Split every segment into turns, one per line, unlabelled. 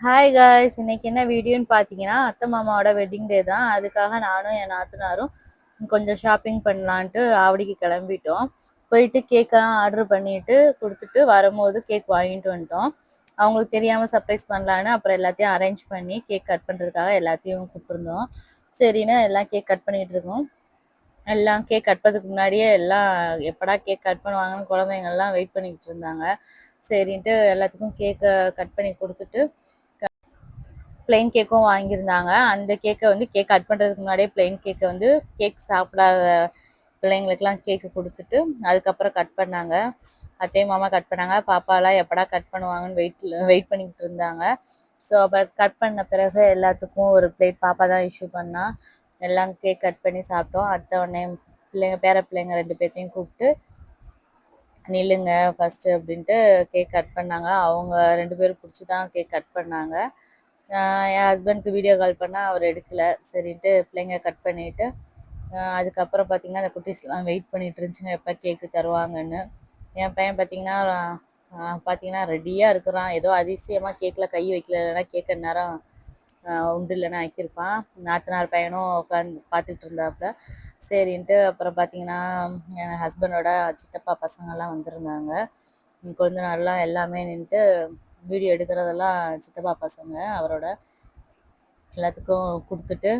Hi guys இன்னைக்கு என்ன வீடியோன்னு பார்த்தீங்கன்னா அத்தை மாமாவோட வெட்டிங் டே தான். அதுக்காக நானும் என் நாத்தனாரும் கொஞ்சம் ஷாப்பிங் பண்ணலான்ட்டு ஆவடிக்கு கிளம்பிட்டோம். போயிட்டு கேக்கெல்லாம் ஆர்டர் பண்ணிட்டு கொடுத்துட்டு வரும்போது கேக் வாங்கிட்டு வந்துட்டோம். அவங்களுக்கு தெரியாமல் சர்ப்ரைஸ் பண்ணலான்னு அப்புறம் எல்லாத்தையும் அரேஞ்ச் பண்ணி கேக் கட் பண்ணுறதுக்காக எல்லாத்தையும் கூப்பிட்ருந்தோம் சரின்னு எல்லாம் கேக் கட் பண்ணிட்டு இருக்கோம். எல்லாம் கேக் கட் பண்ணுறதுக்கு முன்னாடியே எல்லாம் எப்படா கேக் கட் பண்ணுவாங்கன்னு குழந்தைங்கள்லாம் வெயிட் பண்ணிக்கிட்டு இருந்தாங்க. சரின்ட்டு எல்லாத்துக்கும் கேக்கை கட் பண்ணி கொடுத்துட்டு பிளெயின் கேக்கும் வாங்கியிருந்தாங்க. அந்த கேக்கை வந்து கேக் கட் பண்ணுறதுக்கு முன்னாடியே பிளெயின் கேக்கை வந்து கேக் சாப்பிடாத பிள்ளைங்களுக்குலாம் கேக்கு கொடுத்துட்டு அதுக்கப்புறம் கட் பண்ணாங்க. அத்தையும் மாமா கட் பண்ணாங்க. பாப்பாலாம் எப்படா கட் பண்ணுவாங்கன்னு வெயிட் வெயிட் பண்ணிக்கிட்டு இருந்தாங்க. ஸோ அப்போ கட் பண்ண பிறகு எல்லாத்துக்கும் ஒரு பிளேட் பாப்பா தான் இஷ்யூ பண்ணா. எல்லாம் கேக் கட் பண்ணி சாப்பிட்டோம். அத்தை உடனே பிள்ளைங்க பேர பிள்ளைங்க ரெண்டு பேர்த்தையும் கூப்பிட்டு நில்லுங்க ஃபஸ்ட்டு அப்படின்ட்டு கேக் கட் பண்ணாங்க. அவங்க ரெண்டு பேரும் பிடிச்சி தான் கேக் கட் பண்ணாங்க. என் ஹஸ்பண்ட்க்கு வீடியோ கால் பண்ணால் அவர் எடுக்கலை. சரின்ட்டு பிள்ளைங்க கட் பண்ணிவிட்டு அதுக்கப்புறம் பார்த்திங்கன்னா அந்த குட்டீஸ்லாம் வெயிட் பண்ணிட்டு இருந்துச்சுங்க. எப்போ கேக்கு தருவாங்கன்னு. என் பையன் பார்த்திங்கன்னா பார்த்தீங்கன்னா ரெடியாக இருக்கிறான். ஏதோ அதிசயமாக கேக்கில் கை வைக்கல. இல்லைன்னா கேட்க நேரம் உண்டு இல்லைன்னா ஆக்கியிருப்பான். நாத்தனார் பையனும் உட்காந்து பார்த்துட்டு இருந்தாப்புல. சரின்ட்டு அப்புறம் பார்த்தீங்கன்னா என் ஹஸ்பண்டோட சித்தப்பா பசங்கள்லாம் வந்திருந்தாங்க. கொஞ்ச நாள்லாம் எல்லாமே நின்றுட்டு வீடியோ எடுக்கிறதெல்லாம் சித்தப்பா பசங்க அவரோட எல்லாத்துக்கும் கொடுத்துட்டு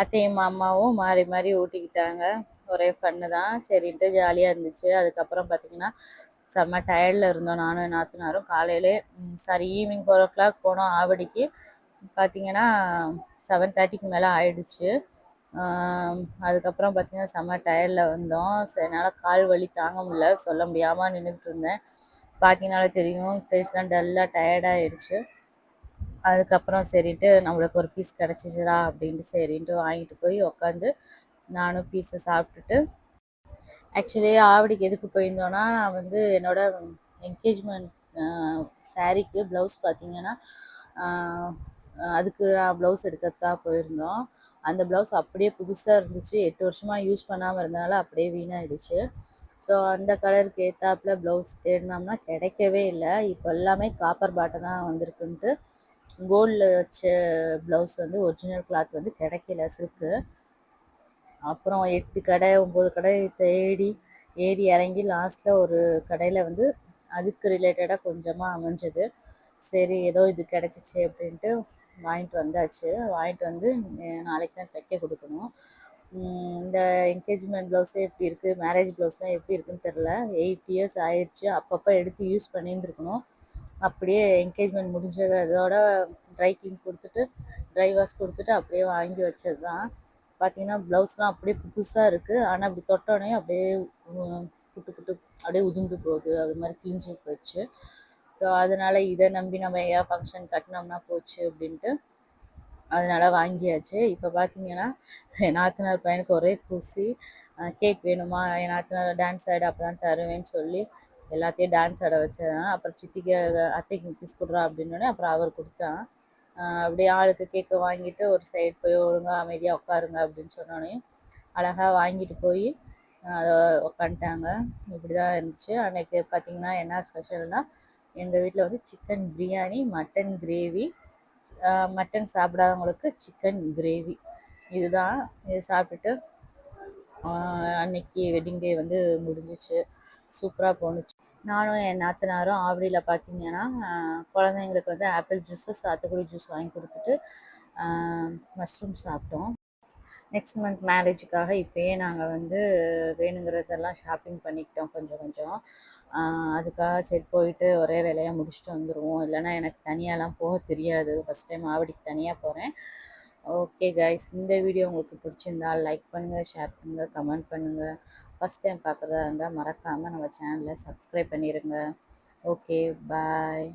அத்தையும் மாமாவும் மாறி மாறி ஊட்டிக்கிட்டாங்க. ஒரே ஃபன்னு தான். சரின்ட்டு ஜாலியாக இருந்துச்சு. அதுக்கப்புறம் பார்த்தீங்கன்னா செம்ம டயர்டில் இருந்தோம் நானும் நாத்தனாரும். காலையிலே sorry evening four o'clock போனோம் ஆவடிக்கு. பார்த்தீங்கன்னா செவன் தேர்ட்டிக்கு மேலே ஆயிடுச்சு. அதுக்கப்புறம் பார்த்தீங்கன்னா செம்ம டயர்டில் வந்தோம். சரி என்னால் கால் வலி தாங்க முடியல. சொல்ல முடியாமல் நின்றுட்டு இருந்தேன். பார்த்தீங்கனாலே தெரியும் ஃபேஸ்லாம் டல்லாக டயர்டாகிடுச்சு அதுக்கப்புறம் சரின்ட்டு நம்மளுக்கு ஒரு பீஸ் கிடச்சிச்சிடா அப்படின்ட்டு சரின்ட்டு வாங்கிட்டு போய் உக்காந்து நானும் பீஸை சாப்பிட்டுட்டு ஆக்சுவலி ஆவடிக்கு எதுக்கு போயிருந்தோன்னா வந்து என்னோட என்கேஜ்மெண்ட் சாரீக்கு ப்ளவுஸ் பார்த்தீங்கன்னா அதுக்கு நான் ப்ளவுஸ் எடுக்கிறதுக்காக போயிருந்தோம். அந்த ப்ளவுஸ் அப்படியே புதுசாக இருந்துச்சு. எட்டு வருஷமாக யூஸ் பண்ணாமல் இருந்தனால அப்படியே வீணாகிடுச்சு ஸோ அந்த கலருக்கு ஏற்றாப்புல ப்ளவுஸ் தேடினோம்னா கிடைக்கவே இல்லை. இப்போ எல்லாமே காப்பர் பாட்டை தான் வந்திருக்குன்ட்டு. கோல்டில் வச்ச ப்ளவுஸ் வந்து ஒரிஜினல் கிளாத் வந்து கிடைக்கல சில்க்கு அப்புறம் எட்டு கடை ஒம்பது கடை தேடி ஏறி இறங்கி லாஸ்ட்டில் ஒரு கடையில் வந்து அதுக்கு ரிலேட்டடாக கொஞ்சமாக அமைஞ்சது. சரி ஏதோ இது கிடச்சிச்சு அப்படின்ட்டு வாங்கிட்டு வந்தாச்சு. வாங்கிட்டு வந்து நாளைக்கு தான் தைக்க கொடுக்கணும். இந்த என்கேஜ்மெண்ட் ப்ளவுஸே எப்படி இருக்குது மேரேஜ் ப்ளவுஸ்லாம் எப்படி இருக்குன்னு தெரில எயிட் இயர்ஸ் ஆயிடுச்சு அப்பப்போ எடுத்து யூஸ் பண்ணியிருந்துருக்கணும் அப்படியே என்கேஜ்மெண்ட் முடிஞ்சது அதோட ட்ரை கிளீன் கொடுத்துட்டு ட்ரை வாஷ் கொடுத்துட்டு அப்படியே வாங்கி வச்சது தான் பார்த்தீங்கன்னா ப்ளவுஸ்லாம் அப்படியே புதுசாக இருக்குது ஆனால் அப்படி தொட்டோடனே அப்படியே புட்டு புட்டு அப்படியே உதிர்ந்து போகுது. அது மாதிரி கிழிஞ்சு போயிடுச்சு ஸோ அதனால் இதை நம்பி நம்ம ஏன் ஃபங்க்ஷன் கட்டினோம்னா போச்சு அப்படின்ட்டு அதனால் வாங்கியாச்சு. இப்போ பார்த்தீங்கன்னா என் நாத்தனார் பையனுக்கு ஒரே குசி கேக் வேணுமா? என் நாத்தனார் டான்ஸ் ஆடு அப்போ தான் தருவேன்னு சொல்லி எல்லாத்தையும் டான்ஸ் ஆட வச்சேன் அப்புறம் சித்திக்கு அத்தைக்கு கிஸ் கொடுறா அப்படின்னோடனே அப்புறம் அவர் கொடுத்தான். அப்படியே ஆளுக்கு கேக்கு வாங்கிட்டு ஒரு சைடு போய் ஒழுங்காக அமைதியாக உட்காருங்க அப்படின்னு சொன்னோடனே அழகாக வாங்கிட்டு போய் அதை உக்காந்துட்டாங்க. இப்படி தான் இருந்துச்சு. அன்றைக்கு பார்த்திங்கன்னா என்ன ஸ்பெஷல்னால் எங்கள் வீட்டில் வந்து chicken biryani mutton gravy mutton சாப்பிடாதவங்களுக்கு chicken gravy இதுதான் இது சாப்பிட்டுட்டு அன்னைக்கு வெட்டிங் டே வந்து முடிஞ்சிச்சு. சூப்பராக போணுச்சு. நானும் என் நாத்தனாரும் ஆவடியில் பார்த்தீங்கன்னா குழந்தைங்களுக்கு வந்து ஆப்பிள் ஜூஸு சாத்துக்குடி ஜூஸ் வாங்கி கொடுத்துட்டு மஷ்ரூம் சாப்பிட்டோம். நெக்ஸ்ட் மந்த் மேரேஜுக்காக இப்போயே நாங்கள் வந்து வேணுங்கிறதெல்லாம் ஷாப்பிங் பண்ணிக்கிட்டோம் கொஞ்சம் கொஞ்சம். அதுக்காக சரி போயிட்டு ஒரே வேலையாக முடிச்சுட்டு வந்துடுவோம் இல்லைன்னா எனக்கு தனியாலாம் போக தெரியாது. ஃபஸ்ட் டைம் ஆவடிக்கு தனியாக போகிறேன் ஓகே கைஸ் இந்த வீடியோ உங்களுக்கு பிடிச்சிருந்தா லைக் பண்ணுங்கள் ஷேர் பண்ணுங்கள் கமெண்ட் பண்ணுங்கள் ஃபஸ்ட் டைம் பார்க்குறதா இருந்தால் மறக்காமல் நம்ம சேனலை சப்ஸ்கிரைப் பண்ணிடுங்க ஓகே பாய்